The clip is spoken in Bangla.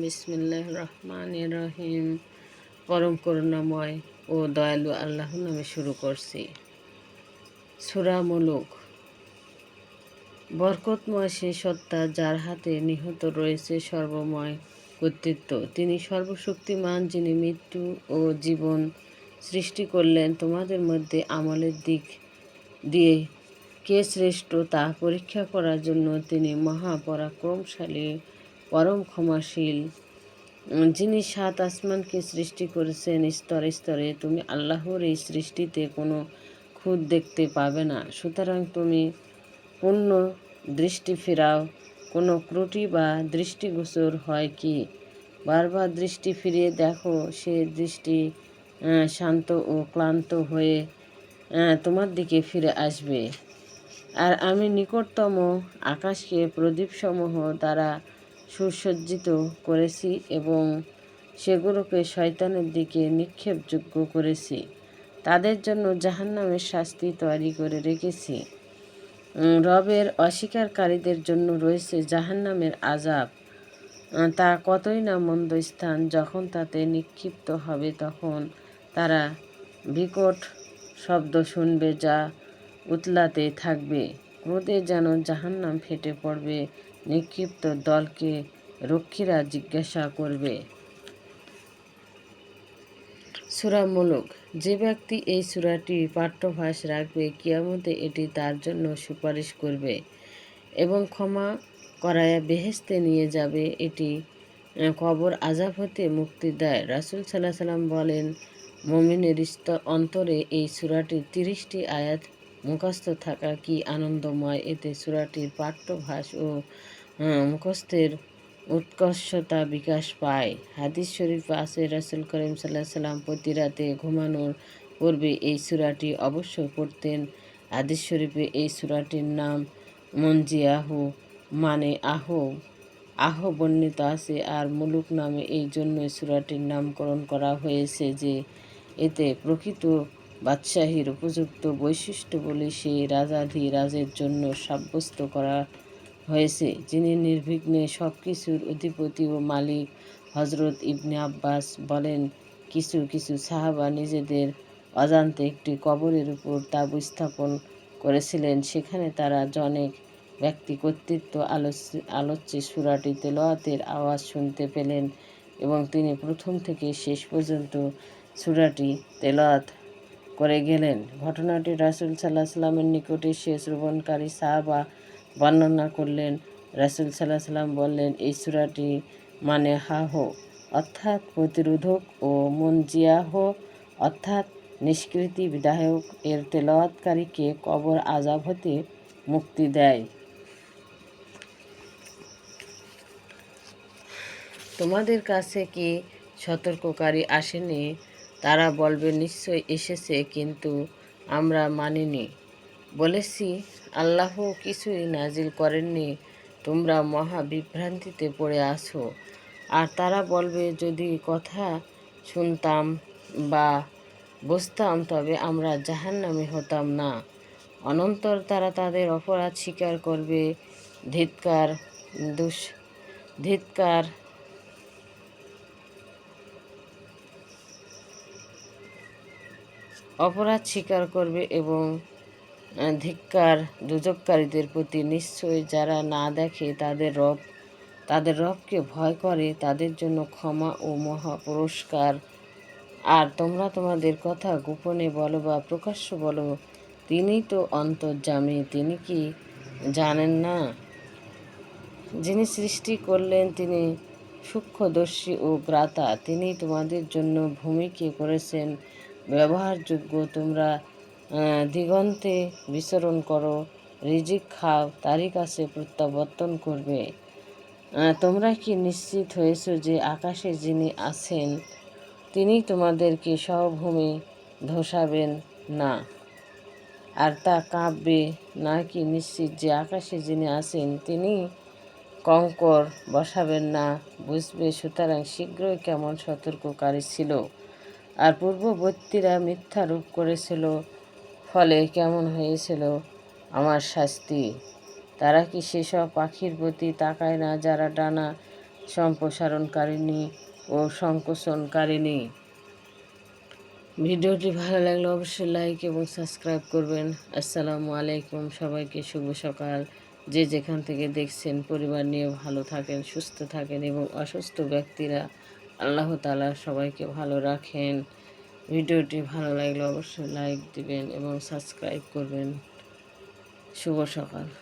বিসমিল্লাহ রহমান রহিম। পরম করুণাময় ও দয়ালু আল্লাহ নামে শুরু করছি। সুরা মুলুক। বরকতময় সে সত্তা যার হাতে নিহত রয়েছে সর্বময় কর্তৃত্ব। তিনি সর্বশক্তিমান যিনি মৃত্যু ও জীবন সৃষ্টি করলেন তোমাদের মধ্যে আমলের দিক দিয়ে কে শ্রেষ্ঠ তা পরীক্ষা করার জন্য তিনি মহাপরাক্রমশালী, পরম ক্ষমাশীল। যিনি সাত আসমানকে সৃষ্টি করেছেন, স্তরে স্তরে তুমি আল্লাহর এই সৃষ্টিতে কোনো খুদ দেখতে পাবে না। সুতরাং তুমি পূর্ণ দৃষ্টি ফেরাও। কোনো ত্রুটি বা দৃষ্টিগোচর হয় কি? বারবার দৃষ্টি ফিরিয়ে দেখো, সে দৃষ্টি শান্ত ও ক্লান্ত হয়ে তোমার দিকে ফিরে আসবে। আর আমি নিকটতম আকাশকে প্রদীপসমূহ দ্বারা সুসজ্জিত করেছি এবং সেগুলোকে শয়তানের দিকে নিক্ষেপযোগ্য করেছি। তাদের জন্য জাহান্নামের শাস্তি তৈরি করে রেখেছি। রবের অস্বীকারীদের জন্য রয়েছে জাহান্নামের আজাব তা কতই না মন্দ স্থান, যখন তাতে নিক্ষিপ্ত হবে তখন তারা বিকট শব্দ শুনবে যা উতলাতে থাকবে। ক্রোধে যেন জাহান্নাম ফেটে পড়বে। নিক্ষিপ্ত দলকে রক্ষীরা জিজ্ঞাসা করবে। সুরা মুলুক, যে ব্যক্তি এই সুরাটি পাঠ্যভাস রাখবে, কিয়ামতে এটি তার জন্য সুপারিশ করবে এবং ক্ষমা করায়া বেহেস্তে নিয়ে যাবে। এটি কবর আজাব হতে মুক্তি দেয়। রাসুল সাল্লাহ সাল্লাম বলেন, মমিনের অন্তরে এই সুরাটির তিরিশটি আয়াত মুখস্থ থাকা কি আনন্দময়? এতে সুরাটির পাঠ্যভাস ও মুখস্থের উৎকর্ষতা বিকাশ পায়। হাদিস শরীফ আছে, রাসুল করিম সাল্লাহ সাল্লাম প্রতি রাতে ঘুমানোর পূর্বে এই সুরাটি অবশ্যই পড়তেন। হাদিস শরীফে এই সুরাটির নাম মঞ্জিয়াহু মানে আহ আহ বর্ণিত আছে আর মুলুক নামে এই জন্য সুরাটির নামকরণ করা হয়েছে যে এতে প্রকৃত বাদশাহীর উপযুক্ত বৈশিষ্ট্য বলে সেই রাজাধিরাজের জন্য সাব্যস্ত করা হয়েছে, যিনি নির্বিঘ্নে সব কিছুর অধিপতি ও মালিক। হজরত ইবনে আব্বাস বলেন, কিছু কিছু সাহাবা নিজেদের অজান্তে একটি কবরের উপর তাবু স্থাপন করেছিলেন। সেখানে তারা জনেক ব্যক্তি কর্তৃত্ব আলোচ্য সুরাটি তেলোয়াতের আওয়াজ শুনতে পেলেন এবং তিনি প্রথম থেকে শেষ পর্যন্ত সুরাটি তেলোয়াত করে গেলেন। ঘটনাটি রাসুল সাল্লাহ সাল্লামের নিকটে সে শ্রবণকারী সাহাবা বর্ণনা করলেন। রাসুল সাল্লাহ সাল্লাম বললেন, এই সুরাটি মানে হাহ অর্থাৎ প্রতিরোধক ও মঞ্জিয়াহ অর্থাৎ নিষ্কৃতি বিধায়ক। এর তেলাওয়াতকারীকে কবর আজাব হতে মুক্তি দেয়? তোমাদের কাছে কি সতর্ককারী আসেনি? তারা বলবে, নিশ্চয় এসেছে, কিন্তু আমরা মানিনি। বলেছি, আল্লাহ কিছুই নাজিল করেননি, তোমরা মহা বিভ্রান্তিতে পড়ে আছো। আর তারা বলবে, যদি কথা শুনতাম বা বুঝতাম, তবে আমরা জাহান নামে হতাম না। অনন্তর তারা তাদের অপরাধ স্বীকার করবে, ধিৎকার, দুষ, ধিৎকার অপরাধ স্বীকার করবে এবং ধিক্কার দুজককারীদের প্রতি নিশ্চয় যারা না দেখে তাদের রব, তাদের রবকে ভয় করে, তাদের জন্য ক্ষমা ও মহা পুরস্কার আর তোমরা তোমাদের কথা গোপনে বলো বা প্রকাশ্য বলো, তিনি তো অন্তর্জামী তিনি কি জানেন না? যিনি সৃষ্টি করলেন, তিনি সূক্ষ্মদর্শী ও গ্রাতা তিনি তোমাদের জন্য ভূমিকে করেছেন। ব্যবহারযোগ্য, তোমরা দিগন্তে বিচরণ করো, রিজিক খাও, তারই কাছে প্রত্যাবর্তন করবে। তোমরা কি নিশ্চিত হয়েছ যে আকাশে যিনি আছেন, তিনি তোমাদেরকে সহভূমি ধসাবেন না? আর তা কাঁপবে না কি নিশ্চিত যে আকাশে যিনি আছেন, তিনি কঙ্কর বসাবেন না? বুঝবে, সুতরাং শীঘ্রই কেমন সতর্ককারী ছিল। আর পূর্ববর্তীরা মিথ্যা রূপ করেছিল, ফলে কেমন হয়েছিল আমার শাস্তি? তারা কি সেসব পাখির প্রতি তাকায় না যারা ডানা সম্প্রসারণকারিণী ও সংকোচনকারিণী? ভিডিওটি ভালো লাগলে অবশ্যই লাইক এবং সাবস্ক্রাইব করবেন। আসসালামু আলাইকুম, সবাইকে শুভ সকাল। যে যেখান থেকে দেখছেন, পরিবার নিয়ে ভালো থাকেন, সুস্থ থাকেন এবং অসুস্থ ব্যক্তিরা আল্লাহ তালা সবাইকে ভালো রাখেন। ভিডিওটি ভালো লাগলে অবশ্যই লাইক দিবেন এবং সাবস্ক্রাইব করবেন। শুভ সকাল।